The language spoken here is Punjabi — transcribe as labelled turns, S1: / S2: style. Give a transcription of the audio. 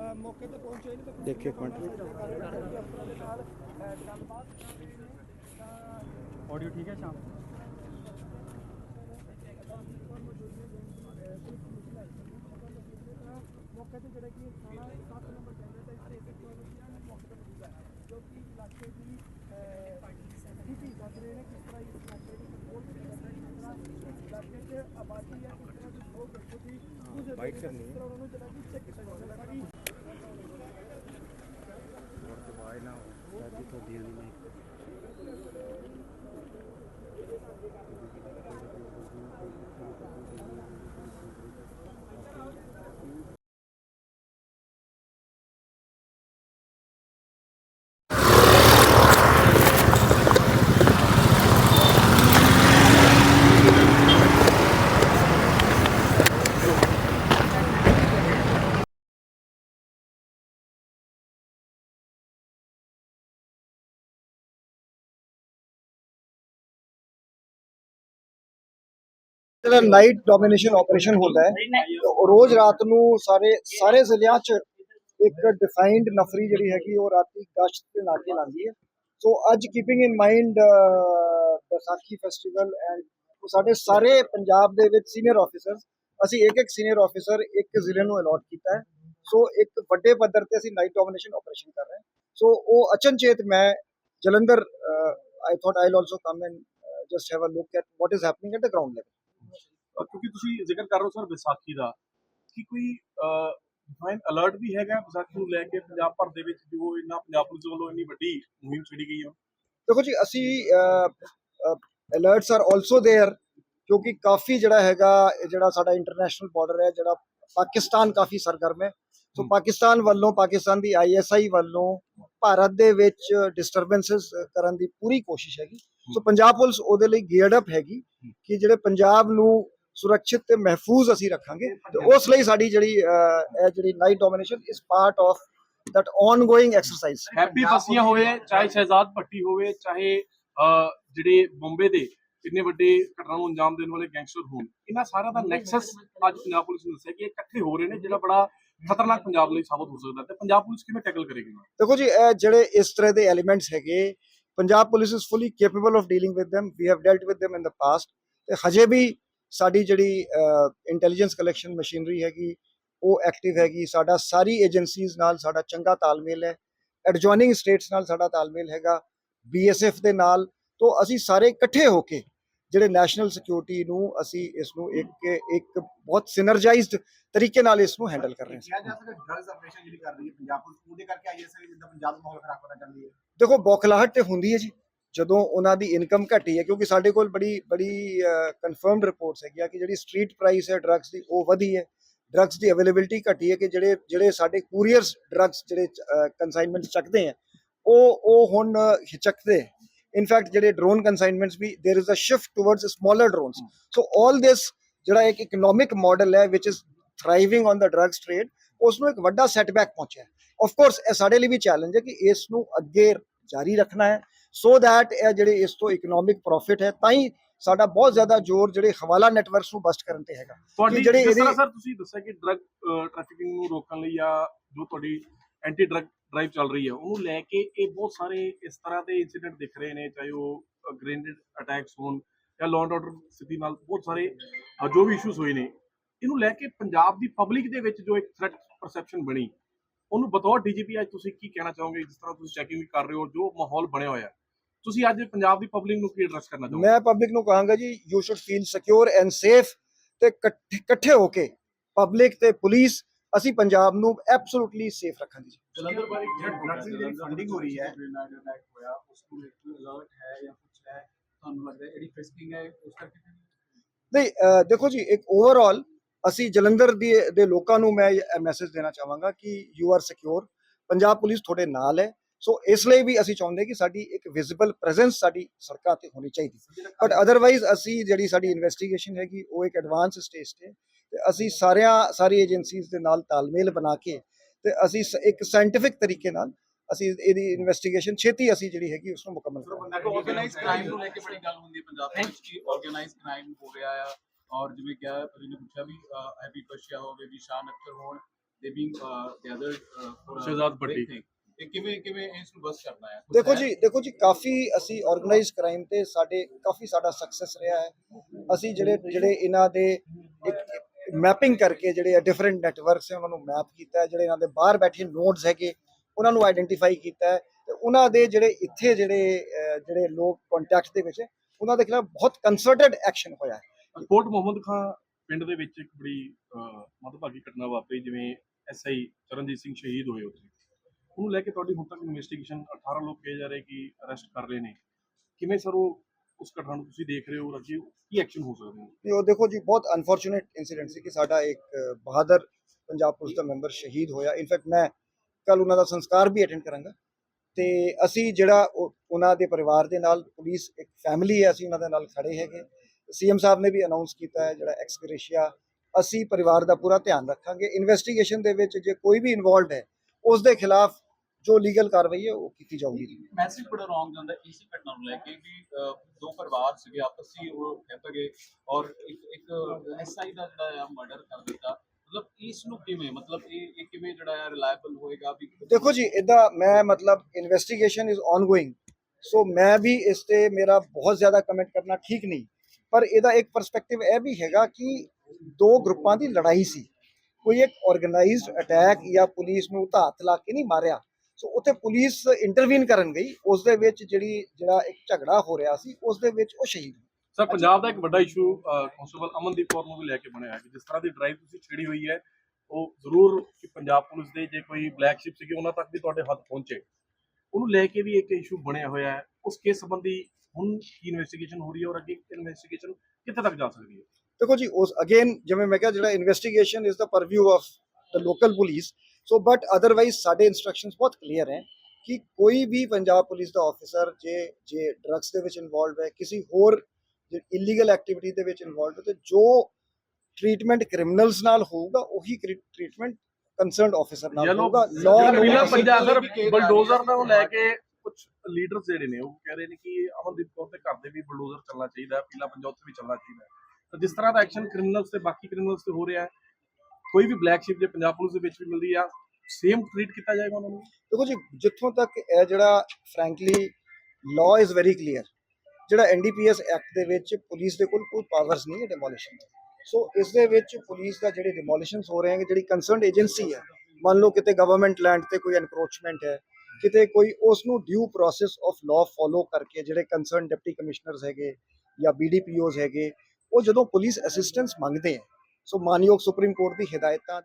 S1: ਅ, ਮੌਕੇ ਤੇ ਪਹੁੰਚੇ ਨੇ ਤੇ
S2: ਦੇਖਿਓ ਇੱਕ ਮਿੰਟ।
S1: ਅਫਸਰਾਂ ਦੇ ਨਾਲ ਅ, ਗੱਲਬਾਤ ਕਰ ਰਹੇ ਨੇ ਤਾਂ
S2: ਆਡੀਓ ਠੀਕ ਹੈ ਸ਼ਾਮ
S1: ਮੌਕੇ ਤੇ ਜਿਹੜਾ ਕਿ ਥਾਣਾ 7 ਨੰਬਰ ਕਹਿੰਦੇ ਤੇ ਇੱਥੇ ਇੱਕ ਚੌਧਰੀਆਂ ਨੇ ਮੌਕੇ ਤੇ ਮੌਜੂਦ ਹੈ ਜੋ ਕਿ ਇਲਾਕੇ ਦੀ ਅਹ, ਸਥਿਤੀ ਦੱਸ ਰਹੇ ਨੇ ਕਿਸ ਤਰ੍ਹਾਂ ਇਸ ਇਲਾਕੇ ਦੀ ਕੰਟਰੋਲ ਕੀਤੀ ਜਾ ਰਹੀ ਹੈ ਕਿਸ ਤਰ੍ਹਾਂ ਇਸ ਇਲਾਕੇ 'ਚ ਆਬਾਦੀ ਹੈ ਕਿਸ ਤਰ੍ਹਾਂ ਦੇ ਲੋਕ ਇੱਥੇ ਦੀ ਉਸ
S2: ਬਾਈਟ ਕਰਨੀ
S1: ਕਿਸ ਤਰ੍ਹਾਂ ਉਹਨਾਂ ਨੂੰ ਜਿਹੜਾ ਕਿ ਚੈੱਕ ਕੀਤਾ ਜਾ ਰਿਹਾ ਸਾਡੀ
S2: ਦਵਾਈ ਨਾ ਸਾਡੀ ਤੁਹਾਡੀ ਨਹੀਂ
S1: ਜਿਹੜਾ ਨਾਈਟ ਡੋਮੀਨੇਸ਼ਨ ਆਪਰੇਸ਼ਨ ਹੁੰਦਾ ਹੈ ਰੋਜ਼ ਰਾਤ ਨੂੰ ਸਾਰੇ ਸਾਰੇ ਜ਼ਿਲ੍ਹਿਆਂ 'ਚ ਇੱਕ ਡਿਫਾਈਨਡ ਨਫਰੀ ਜਿਹੜੀ ਹੈਗੀ, ਉਹ ਰਾਤੀ ਗਸ਼ਤ ਤੇ ਨਾਕੇ ਲਾਉਂਦੀ ਹੈ। ਸੋ ਅੱਜ keeping in mind Vaisakhi festival and ਸਾਡੇ ਸਾਰੇ ਪੰਜਾਬ ਦੇ ਵਿੱਚ ਸੀਨੀਅਰ ਆਫੀਸਰਸ ਅਸੀਂ ਇੱਕ ਇੱਕ ਸੀਨੀਅਰ ਆਫੀਸਰ ਇੱਕ ਜ਼ਿਲ੍ਹੇ ਨੂੰ ਅਲਾਟ ਕੀਤਾ ਹੈ। ਸੋ ਇੱਕ ਵੱਡੇ ਪੱਧਰ ਤੇ ਅਸੀਂ ਨਾਈਟ ਡੋਮੀਨੇਸ਼ਨ ਆਪਰੇਸ਼ਨ ਕਰ ਰਹੇ ਹਾਂ। ਸੋ ਉਹ ਅਚਨਚੇਤ ਮੈਂ Jalandhar I thought I'll also come and just have a look at what is happening at the ground
S3: level ਕਿਉਂਕਿ ਤੁਸੀਂ ਜ਼ਿਕਰ ਕਰ ਰਹੇ ਹੋ ਸਰ ਵਿਸਾਖੀ ਦਾ ਕੀ ਕੋਈ ਡਿਫਾਈਨ ਅਲਰਟ ਵੀ ਹੈਗਾ ਵਿਸਾਖੀ ਨੂੰ ਲੈ ਕੇ ਪੰਜਾਬ ਭਰ ਦੇ ਵਿੱਚ ਜੋ ਇੰਨਾ ਪੰਜਾਬ ਪੁਲਿਸ ਵੱਲੋਂ ਇੰਨੀ ਵੱਡੀ ਮੁਹਿੰਮ ਛੇੜੀ ਗਈ ਹੈ
S1: ਦੇਖੋ ਜੀ ਅਸੀਂ ਅਲਰਟਸ ਆਰ ਆਲਸੋ देयर ਕਿਉਂਕਿ ਕਾਫੀ ਜਿਹੜਾ ਹੈਗਾ ਇਹ ਜਿਹੜਾ ਸਾਡਾ ਇੰਟਰਨੈਸ਼ਨਲ ਬਾਰਡਰ ਹੈ ਜਿਹੜਾ ਪਾਕਿਸਤਾਨ ਕਾਫੀ ਸਰਗਰਮ ਹੈ ਸੋ ਪਾਕਿਸਤਾਨ ਵੱਲੋਂ ਪਾਕਿਸਤਾਨ ਦੀ ਆਈਐਸਆਈ ਵੱਲੋਂ ਭਾਰਤ ਦੇ ਵਿੱਚ ਡਿਸਟਰਬੈਂਸਸ ਕਰਨ ਦੀ ਪੂਰੀ ਕੋਸ਼ਿਸ਼ ਹੈਗੀ ਸੋ ਪੰਜਾਬ ਪੁਲਿਸ ਉਹਦੇ ਲਈ ਗੀਅਰਡ ਅਪ ਹੈਗੀ ਕਿ ਜਿਹੜੇ ਪੰਜਾਬ ਨੂੰ ਸੁਰੱਖਿਅਤ ਤੇ ਮਹਿਫੂਜ਼ ਅਸੀਂ ਰੱਖਾਂਗੇ ਤੇ ਉਸ ਲਈ ਸਾਡੀ ਜਿਹੜੀ ਇਹ ਜਿਹੜੀ night domination is part of that ongoing exercise
S3: Happy Basian ਹੋਵੇ ਚਾਹੇ ਸ਼ਹਿਜ਼ਾਦ ਪੱਟੀ ਹੋਵੇ ਚਾਹੇ ਜਿਹੜੇ ਬੰਬੇ ਦੇ ਇੰਨੇ ਵੱਡੇ ਘਟਨਾ ਨੂੰ ਅੰਜਾਮ ਦੇਣ ਵਾਲੇ ਗੈਂਗਸਟਰ ਹੋਣ। ਇਹਨਾਂ ਸਾਰਿਆਂ ਦਾ ਨੈਕਸਸ ਅੱਜ ਪੰਜਾਬ ਪੁਲਿਸ ਨੂੰ ਦੱਸਿਆ ਕਿ ਇਹ ਇਕੱਠੇ ਹੋ ਰਹੇ ਨੇ ਜਿਹੜਾ ਬੜਾ ਖਤਰਨਾਕ ਪੰਜਾਬ ਲਈ ਸਾਬਤ ਹੋ ਸਕਦਾ। ਤੇ ਪੰਜਾਬ ਪੁਲਿਸ ਕਿਵੇਂ ਟੈਕਲ ਕਰੇਗੀ?
S1: ਦੇਖੋ ਜੀ ਇਹ ਜਿਹੜੇ ਇਸ ਤਰ੍ਹਾਂ ਦੇ ਐਲੀਮੈਂਟਸ ਹੈਗੇ Punjab police is fully capable of dealing with them. We have dealt with them in the past ਤੇ ਹਜੇ ਵੀ ਸਾਡੀ ਜਿਹੜੀ ਇੰਟੈਲੀਜੈਂਸ ਕਲੈਕਸ਼ਨ ਮਸ਼ੀਨਰੀ ਹੈਗੀ ਉਹ ਐਕਟਿਵ ਹੈਗੀ। ਸਾਡਾ ਸਾਰੀ ਏਜੰਸੀਜ਼ ਨਾਲ ਸਾਡਾ ਚੰਗਾ ਤਾਲਮੇਲ ਹੈ। ਐਡਜੋਇਨਿੰਗ ਸਟੇਟਸ ਨਾਲ ਸਾਡਾ ਤਾਲਮੇਲ ਹੈਗਾ। ਬੀਐਸਐਫ ਦੇ ਨਾਲ ਤੋਂ ਅਸੀਂ ਸਾਰੇ ਇਕੱਠੇ ਹੋ ਕੇ ਜਿਹੜੇ ਨੈਸ਼ਨਲ ਸਿਕਿਉਰਿਟੀ ਨੂੰ ਅਸੀਂ ਇਸ ਨੂੰ ਇੱਕ ਇੱਕ ਬਹੁਤ ਸਿਨਰਜਾਈਜ਼ਡ ਤਰੀਕੇ ਨਾਲ ਇਸ ਨੂੰ ਹੈਂਡਲ ਕਰ ਰਹੇ ਹਾਂ।
S4: ਜਾ ਸਕਦਾ ਡਰੱਗਸ ਆਪਰੇਸ਼ਨ ਜਿਹੜੀ ਕਰ ਰਹੀ ਹੈ ਪੰਜਾਬ ਪੁਲਿਸ ਉਹਦੇ ਕਰਕੇ ਆਈਐਸਆਈ ਜਿੱਦਾਂ ਪੰਜਾਬ ਦਾ ਮਾਹੌਲ ਖਰਾਬ ਕਰਨਾ ਚਾਹੁੰਦੀ ਹੈ।
S1: ਦੇਖੋ ਬੌਖਲਾਹਟ ਤੇ ਹੁੰਦੀ ਹੈ ਜੀ। ਜਦੋਂ ਉਹਨਾਂ ਦੀ ਇਨਕਮ ਘਟੀ ਹੈ ਕਿਉਂਕਿ ਸਾਡੇ ਕੋਲ ਬੜੀ ਬੜੀ ਕਨਫਰਮਡ ਰਿਪੋਰਟਸ ਹੈਗੀਆਂ ਕਿ ਜਿਹੜੀ ਸਟਰੀਟ ਪ੍ਰਾਈਸ ਹੈ ਡਰੱਗਸ ਦੀ ਉਹ ਵਧੀ ਹੈ ਡਰੱਗਸ ਦੀ ਅਵੇਲੇਬਿਲਿਟੀ ਘਟੀ ਹੈ ਕਿ ਜਿਹੜੇ ਜਿਹੜੇ ਸਾਡੇ ਕੂਰੀਅਰਸ ਡਰੱਗਸ ਜਿਹੜੇ ਕਨਸਾਈਨਮੈਂਟ ਚੱਕਦੇ ਹੈ ਉਹ ਉਹ ਹੁਣ ਹਿਚਕਦੇ ਇਨ ਫੈਕਟ ਜਿਹੜੇ drone consignments we there is a shift towards smaller drones so all this ਜਿਹੜਾ ਇੱਕ ਇਕਨੋਮਿਕ ਮਾਡਲ ਹੈ which is thriving on the drugs trade ਉਸ ਨੂੰ ਇੱਕ ਵੱਡਾ ਸੈਟਬੈਕ ਪਹੁੰਚਿਆ ਆਫ ਕੋਰਸ ਇਹ ਸਾਡੇ ਲਈ ਵੀ ਚੈਲੰਜ ਹੈ ਕਿ ਇਸ ਨੂੰ ਅੱਗੇ ਜਾਰੀ ਰੱਖਣਾ ਹੈ ਸੋ ਦੈਟ ਇਹ ਜਿਹੜੇ ਇਸ ਤੋਂ ਇਕਨੋਮਿਕ ਪ੍ਰੋਫਿਟ ਹੈ ਤਾਂ ਹੀ ਸਾਡਾ ਬਹੁਤ ਜ਼ਿਆਦਾ ਜ਼ੋਰ ਜਿਹੜੇ ਹਵਾਲਾ ਨੈਟਵਰਕਸ ਨੂੰ ਬਸਟ ਕਰਨ ਤੇ ਹੈਗਾ
S3: ਤੁਹਾਡੀ
S1: ਜਿਹੜੇ ਇਹਦੇ-
S3: ਸਰ ਤੁਸੀਂ ਦੱਸਿਆ ਕਿ ਡਰੱਗ ਟ੍ਰੈਫਿਕਿੰਗ ਨੂੰ ਰੋਕਣ ਲਈ ਜਾਂ ਜੋ ਤੁਹਾਡੀ ਐਂਟੀ ਡਰੱਗ ਡਰਾਈਵ ਚੱਲ ਰਹੀ ਹੈ ਉਹਨੂੰ ਲੈ ਕੇ ਇਹ ਬਹੁਤ ਸਾਰੇ ਇਸ ਤਰ੍ਹਾਂ ਦੇ ਇਨਸੀਡੈਂਟ ਦਿਖ ਰਹੇ ਨੇ ਚਾਹੇ ਉਹ ਗ੍ਰੇਨੇਡ ਅਟੈਕਸ ਹੋਣ ਜਾਂ ਲਾਅ ਐਂਡ ਆਰਡਰ ਸਥਿਤੀ ਨਾਲ ਬਹੁਤ ਸਾਰੇ ਜੋ ਵੀ ਇਸ਼ੂਜ਼ ਹੋਏ ਨੇ ਇਹਨੂੰ ਲੈ ਕੇ ਪੰਜਾਬ ਦੀ ਪਬਲਿਕ ਦੇ ਵਿੱਚ ਜੋ ਇੱਕ ਥ੍ਰੈਟ ਪਰਸੈਪਸ਼ਨ ਬਣੀ ਉਹਨੂੰ ਬਤੌਰ ਡੀਜੀਪੀ ਅੱਜ ਤੁਸੀਂ ਕੀ ਕਹਿਣਾ ਚਾਹੋਗੇ ਜਿਸ ਤਰ੍ਹਾਂ ਤੁਸੀਂ ਚੈਕਿੰਗ ਵੀ ਕਰ ਰਹੇ ਹੋ ਜੋ ਮਾਹੌਲ ਬਣਿਆ ਹੋਇਆ ਹੈ। ਤੁਸੀਂ ਅੱਜ ਪੰਜਾਬ ਦੀ ਪਬਲਿਕ ਨੂੰ ਕੀ ਐਡਰੈਸ ਕਰਨਾ ਚਾਹੋਗੇ?
S1: ਮੈਂ ਪਬਲਿਕ ਨੂੰ ਕਹਾਂਗਾ ਜੀ you should feel secure and safe ਤੇ ਇਕੱਠੇ ਹੋ ਕੇ ਪਬਲਿਕ ਤੇ ਪੁਲਿਸ ਅਸੀਂ ਪੰਜਾਬ ਨੂੰ ਐਬਸੋਲੂਟਲੀ ਸੇਫ ਰੱਖਾਂਗੇ ਜੀ।
S4: ਜਲੰਧਰ ਬਾਰੇ ਡਰੱਗਸ ਦੀ ਜਿਹੜੀ ਫੰਡਿੰਗ ਹੋ ਰਹੀ ਹੈ।
S5: ਗ੍ਰੇਨਾਈਡ ਅਟੈਕ ਹੋਇਆ ਉਸ ਨੂੰ ਇੱਕ ਅਲਰਟ ਹੈ ਜਾਂ ਕੁਝ ਹੈ ਤੁਹਾਨੂੰ ਲੱਗਦਾ ਹੈ ਜਿਹੜੀ ਫਿਸਕਿੰਗ ਹੈ ਉਸ ਕਰਕੇ
S1: ਨਹੀਂ? ਅਹ ਦੇਖੋ ਜੀ ਇੱਕ ਓਵਰਆਲ ਅਸੀਂ ਜਲੰਧਰ ਦੀ ਦੇ ਲੋਕਾਂ ਨੂੰ ਮੈਂ ਇਹ ਮੈਸੇਜ ਦੇਣਾ ਚਾਹਾਂਗਾ ਕਿ you are secure Punjab police ਤੁਹਾਡੇ ਨਾਲ ਹੈ। ਸੋ ਇਸ ਲਈ ਵੀ ਅਸੀਂ ਚਾਹੁੰਦੇ ਕਿ ਸਾਡੀ ਇੱਕ ਵਿਜ਼ੀਬਲ ਪ੍ਰੈਜ਼ੈਂਸ ਸਾਡੀ ਸੜਕਾਂ ਤੇ ਹੋਣੀ ਚਾਹੀਦੀ। ਬਟ ਅਦਰਵਾਈਜ਼ ਅਸੀਂ ਜਿਹੜੀ ਸਾਡੀ ਇਨਵੈਸਟੀਗੇਸ਼ਨ ਹੈਗੀ ਉਹ ਇੱਕ ਐਡਵਾਂਸ ਸਟੇਜ ਤੇ ਤੇ ਅਸੀਂ ਸਾਰਿਆਂ ਸਾਰੀ ਏਜੰਸੀਜ਼ ਦੇ ਨਾਲ ਤਾਲਮੇਲ ਬਣਾ ਕੇ ਤੇ ਅਸੀਂ ਇੱਕ ਸਾਇੰਟਿਫਿਕ ਤਰੀਕੇ ਨਾਲ ਅਸੀਂ ਇਹਦੀ ਇਨਵੈਸਟੀਗੇਸ਼ਨ ਛੇਤੀ ਅਸੀਂ ਜਿਹੜੀ ਹੈਗੀ ਉਸ ਨੂੰ ਮੁਕੰਮਲ ਕਰਾਂਗੇ।
S5: ਆਰਗੇਨਾਈਜ਼ ਕ੍ਰਾਈਮ ਨੂੰ ਲੈ ਕੇ ਬੜੀ ਗੱਲ ਹੁੰਦੀ ਹੈ ਪੰਜਾਬ ਵਿੱਚ ਕਿ ਆਰਗੇਨਾਈਜ਼ ਕ੍ਰਾਈਮ ਹੋ ਰਿਹਾ ਆ ਔਰ ਜਿਵੇਂ ਕਿਹਾ ਤੁਸੀਂ ਨੇ ਪੁੱਛਿਆ ਵੀ ਹੈਪੀ ਕਸ਼ਿਆ ਹੋਵੇ ਵੀ ਸ਼ਾਨ ਅਖਤਰ ਹੋਣ ਦੇ being gathered for
S3: Shahzad Bhatti.
S5: ਇਹ ਕਿਵੇਂ ਕਿਵੇਂ ਇਸ ਨੂੰ ਬਸ ਕਰਨਾ ਹੈ?
S1: ਦੇਖੋ? ਜੀ ਦੇਖੋ ਜੀ ਕਾਫੀ ਅਸੀਂ ਆਰਗੇਨਾਈਜ਼ ਕ੍ਰਾਈਮ ਤੇ ਸਾਡੇ ਕਾਫੀ ਸਾਡਾ ਸਕਸੈਸ ਰਿਹਾ ਹੈ। ਅਸੀਂ ਜਿਹੜੇ ਜਿਹੜੇ ਇਹਨਾਂ ਦੇ ਇੱਕ ਮੈਪਿੰਗ ਕਰਕੇ ਜਿਹੜੇ ਡਿਫਰੈਂਟ ਨੈਟਵਰਕਸ ਹੈ ਉਹਨਾਂ ਨੂੰ ਮੈਪ ਕੀਤਾ ਹੈ ਜਿਹੜੇ ਇਹਨਾਂ ਦੇ ਬਾਹਰ ਬੈਠੇ ਨੋਡਸ ਹੈਗੇ ਉਹਨਾਂ ਨੂੰ ਆਇਡੈਂਟੀਫਾਈ ਕੀਤਾ ਹੈ। ਤੇ ਉਹਨਾਂ ਦੇ ਜਿਹੜੇ ਇੱਥੇ ਜਿਹੜੇ ਜਿਹੜੇ ਲੋਕ ਕੰਟੈਕਟ ਦੇ ਵਿੱਚ ਉਹਨਾਂ ਦੇ ਖਿਲਾਫ ਬਹੁਤ ਕੰਸਰਟਡ ਐਕਸ਼ਨ ਹੋਇਆ ਹੈ।
S3: ਕੋਟ ਮੁਹੰਮਦ ਖਾਂ ਪਿੰਡ ਦੇ ਵਿੱਚ ਇੱਕ ਬੜੀ ਅਹ, ਮੰਦਭਾਗੀ ਘਟਨਾ ਵਾਪਰੀ ਜਿਵੇਂ ਐਸਆਈ ਚਰਨਜੀਤ ਸਿੰਘ ਸ਼ਹੀਦ ਹੋਏ ਉੱਥੇ। ਉਹਨੂੰ ਲੈ ਕੇ ਤੁਹਾਡੀ ਹੁਣ ਤੱਕ ਇਨਵੈਸਟੀਗੇਸ਼ਨ 18 ਲੋਕ ਕਹੇ ਜਾ ਰਹੇ ਕਿ ਅਰੈਸਟ ਕਰ ਰਹੇ ਨੇ। ਕਿਵੇਂ ਸਰ ਉਹ, ਉਸ ਘਟਨਾ ਨੂੰ ਤੁਸੀਂ ਦੇਖ ਰਹੇ ਹੋ ਔਰ ਕੀ ਐਕਸ਼ਨ ਹੋ ਸਕਦੇ? ਨੇ
S1: ਤੇ ਉਹ ਦੇਖੋ ਜੀ, ਬਹੁਤ ਅਨਫੋਰਚੂਨੇਟ ਇਨਸੀਡੈਂਟ ਸੀ ਕਿ ਸਾਡਾ ਇੱਕ ਬਹਾਦਰ ਪੰਜਾਬ ਪੁਲਿਸ ਦਾ ਮੈਂਬਰ ਸ਼ਹੀਦ ਹੋਇਆ। ਇਨਫੈਕਟ ਮੈਂ ਕੱਲ ਉਹਨਾਂ ਦਾ ਸੰਸਕਾਰ ਵੀ ਅਟੈਂਡ ਕਰਾਂਗਾ। ਤੇ ਅਸੀਂ ਜਿਹੜਾ ਉਹਨਾਂ ਦੇ ਪਰਿਵਾਰ ਦੇ ਨਾਲ ਪੁਲਿਸ ਇੱਕ ਫੈਮਿਲੀ ਹੈ, ਅਸੀਂ ਉਹਨਾਂ ਦੇ ਨਾਲ ਖੜੇ ਹੈਗੇ। ਸੀਐਮ ਸਾਹਿਬ ਨੇ ਵੀ ਅਨਾਉਂਸ ਕੀਤਾ ਹੈ ਜਿਹੜਾ ਐਕਸਗ੍ਰੇਸ਼ੀਆ ਅਸੀਂ ਪਰਿਵਾਰ ਦਾ ਪੂਰਾ ਧਿਆਨ ਰੱਖਾਂਗੇ। ਇਨਵੈਸਟੀਗੇਸ਼ਨ ਦੇ ਵਿੱਚ ਜੇ ਕੋਈ ਵੀ ਇਨਵੋਲਡ ਹੈ ਉਸ ਦੇ ਖਿਲਾਫ ਜੋ ਲੀਗਲ ਕਾਰਵਾਈ ਹੈ ਉਹ ਕੀਤੀ ਜਾਊਗੀ।
S5: ਮੈਸੇਜ ਬੜਾ ਰੋਂਗ ਜਾਂਦਾ ਇਸੇ ਘਟਨਾ ਨੂੰ ਲੈ ਕੇ ਕਿ ਦੋ ਪਰਿਵਾਰ ਸੀਗੇ ਆਪਸੀ ਉਹ ਕਹਿ ਗਏ। ਔਰ ਇੱਕ ਇੱਕ ਐਸਆਈ ਦਾ ਜਿਹੜਾ ਆ ਮਰਡਰ ਕਰ ਦਿੱਤਾ। ਮਤਲਬ ਇਸ ਨੂੰ ਕਿਵੇਂ ਮਤਲਬ ਇਹ ਇਹ ਕਿਵੇਂ ਜਿਹੜਾ ਆ ਰਿਲਾਇਬਲ ਹੋਏਗਾ ਵੀ
S1: ਦੇਖੋ ਜੀ ਇਹਦਾ ਮੈਂ ਮਤਲਬ ਇਨਵੈਸਟੀਗੇਸ਼ਨ ਇਜ਼ ਆਨਗੋਇੰਗ ਸੋ ਮੈਂ ਵੀ ਇਸ ਤੇ ਮੇਰਾ ਬਹੁਤ ਜ਼ਿਆਦਾ ਕਮੈਂਟ ਕਰਨਾ ਠੀਕ ਨਹੀਂ। ਪਰ ਇਹਦਾ ਇੱਕ ਪਰਸਪੈਕਟਿਵ ਇਹ ਵੀ ਹੈਗਾ ਕਿ ਦੋ ਗਰੁੱਪਾਂ ਦੀ ਲੜਾਈ ਸੀ। ਕੋਈ ਇੱਕ ਆਰਗੇਨਾਈਜ਼ਡ ਅਟੈਕ ਜਾਂ ਪੁਲਿਸ ਨੂੰ ਤਾਂ ਲਾ ਕੇ ਨਹੀਂ ਮਾਰਿਆ। ਸੋ ਉੱਥੇ ਪੁਲਿਸ ਇੰਟਰਵੀਨ ਕਰਨ ਗਈ। ਉਸ ਦੇ ਵਿੱਚ ਜਿਹੜੀ, ਜਿਹੜਾ ਇੱਕ ਝਗੜਾ ਹੋ ਰਿਹਾ ਸੀ, ਉਸ ਦੇ ਵਿੱਚ ਉਹ ਸ਼ਹੀਦ
S3: ਸਰ ਪੰਜਾਬ ਦਾ ਇੱਕ ਵੱਡਾ ਇਸ਼ੂ ਕਾਂਸਟੇਬਲ ਅਮਨਦੀਪ ਕੌਰ ਨੂੰ ਵੀ ਲੈ ਕੇ ਬਣਿਆ ਹੈ ਕਿ ਜਿਸ ਤਰ੍ਹਾਂ ਦੀ ਡਰਾਈਵ ਤੁਸੀਂ ਛੇੜੀ ਹੋਈ ਹੈ, ਉਹ ਜ਼ਰੂਰ ਕਿ ਪੰਜਾਬ ਪੁਲਿਸ ਦੇ ਜੇ ਕੋਈ ਬਲੈਕ ਸ਼ਿਪ ਸੀਗੇ, ਉਹਨਾਂ ਤੱਕ ਵੀ ਤੁਹਾਡੇ ਹੱਥ ਪਹੁੰਚੇ। ਉਹਨੂੰ ਲੈ ਕੇ ਵੀ ਇੱਕ ਇਸ਼ੂ ਬਣਿਆ ਹੋਇਆ ਹੈ। ਉਸ ਕੇਸ ਸੰਬੰਧੀ ਹੁਣ ਕੀ ਇਨਵੈਸਟੀਗੇਸ਼ਨ ਹੋ ਰਹੀ ਹੈ ਔਰ ਅੱਗੇ ਇਨਵੈਸਟੀਗੇਸ਼ਨ ਕਿੱਥੇ ਤੱਕ ਜਾ ਸਕਦੀ ਹੈ?
S1: ਦੇਖੋ ਜੀ ਉਸ ਅਗੇਨ ਜਿਵੇਂ ਮੈਂ ਕਿਹਾ ਜਿਹੜਾ investigation is the purview of the local police so but otherwise ਸਾਡੇ ਇਨਸਟਰਕਸ਼ਨਸ ਬਹੁਤ ਕਲੀਅਰ ਹੈ ਕਿ ਕੋਈ ਵੀ ਪੰਜਾਬ ਪੁਲਿਸ ਦਾ ਆਫੀਸਰ ਜੇ ਜੇ ਡਰੱਗਸ ਦੇ ਵਿੱਚ ਇਨਵੋਲਵ ਹੈ ਕਿਸੇ ਹੋਰ ਇਲੀਗਲ ਐਕਟੀਵਿਟੀ ਦੇ ਵਿੱਚ ਇਨਵੋਲਵ ਹੈ ਤੇ ਜੋ ਟ੍ਰੀਟਮੈਂਟ ਕ੍ਰਿਮੀਨਲਸ ਨਾਲ ਹੋਊਗਾ ਉਹੀ ਟ੍ਰੀਟਮੈਂਟ ਕੰਸਰਨਡ ਆਫੀਸਰ ਨਾਲ ਹੋਊਗਾ। ਲਾਅ ਨੂੰ
S3: ਪੰਜਾਬ ਸਰ ਬਲਡੋਜ਼ਰ ਨੂੰ ਲੈ ਕੇ ਕੁਝ ਲੀਡਰਸ ਜਿਹੜੇ ਨੇ ਉਹ ਕਹਿ ਰਹੇ ਨੇ ਕਿ ਅਮਨਦੀਪ ਕੌਰ ਦੇ ਘਰ ਦੇ ਵੀ ਬਲਡੋਜ਼ਰ ਚੱਲਣਾ ਚਾਹੀਦਾ ਪੀਲਾ ਪੰਜਾਬ ਉੱਥੇ ਵੀ ਚੱਲਣਾ ਚਾਹੀਦਾ। ਜਿਸ ਤਰ੍ਹਾਂ ਦਾ ਐਕਸ਼ਨ ਕ੍ਰਿਮੀਨਲਸ ਤੇ ਬਾਕੀ ਕ੍ਰਿਮੀਨਲਸ ਤੇ ਹੋ ਰਿਹਾ ਹੈ, ਕੋਈ ਵੀ ਬਲੈਕ ਸ਼ਿਪ ਜੇ ਪੰਜਾਬ ਪੁਲਿਸ ਦੇ ਵਿੱਚ ਵੀ ਮਿਲਦੀ ਆ ਸੇਮ ਟ੍ਰੀਟ ਕੀਤਾ ਜਾਏਗਾ ਉਹਨਾਂ ਨੂੰ।
S1: ਦੇਖੋ ਜੀ, ਜਿੱਥੋਂ ਤੱਕ ਇਹ ਜਿਹੜਾ frankly law is very clear ਜਿਹੜਾ ਐਨਡੀਪੀਐਸ ਐਕਟ ਦੇ ਵਿੱਚ ਪੁਲਿਸ ਦੇ ਕੋਲ ਕੋਈ ਪਾਵਰਸ ਨਹੀਂ ਹੈ ਡਿਮੋਲੀਸ਼ਨ ਦੀ। ਸੋ ਇਸ ਦੇ ਵਿੱਚ ਪੁਲਿਸ ਦਾ ਜਿਹੜੇ ਡਿਮੋਲੀਸ਼ਨਸ ਹੋ ਰਹੇ ਹਨ ਜਿਹੜੀ ਕੰਸਰਨਡ ਏਜੰਸੀ ਹੈ, ਮੰਨ ਲਓ ਕਿਤੇ ਗਵਰਨਮੈਂਟ ਲੈਂਡ ਤੇ ਕੋਈ ਐਨਕਰੋਚਮੈਂਟ ਹੈ, ਕਿਤੇ ਕੋਈ ਉਸ ਨੂੰ due process of law follow ਕਰਕੇ ਜਿਹੜੇ ਕੰਸਰਨ ਡਿਪਟੀ ਕਮਿਸ਼ਨਰਸ ਹੈਗੇ ਜਾਂ ਬੀਡੀਪੀਓਜ਼ ਹੈਗੇ ਉਹ ਜਦੋਂ ਪੁਲਿਸ ਅਸਿਸਟੈਂਸ ਮੰਗਦੇ ਹੈ ਸੋ ਮਾਨਯੋਗ ਸੁਪਰੀਮ ਕੋਰਟ ਦੀ ਹਦਾਇਤਾਂ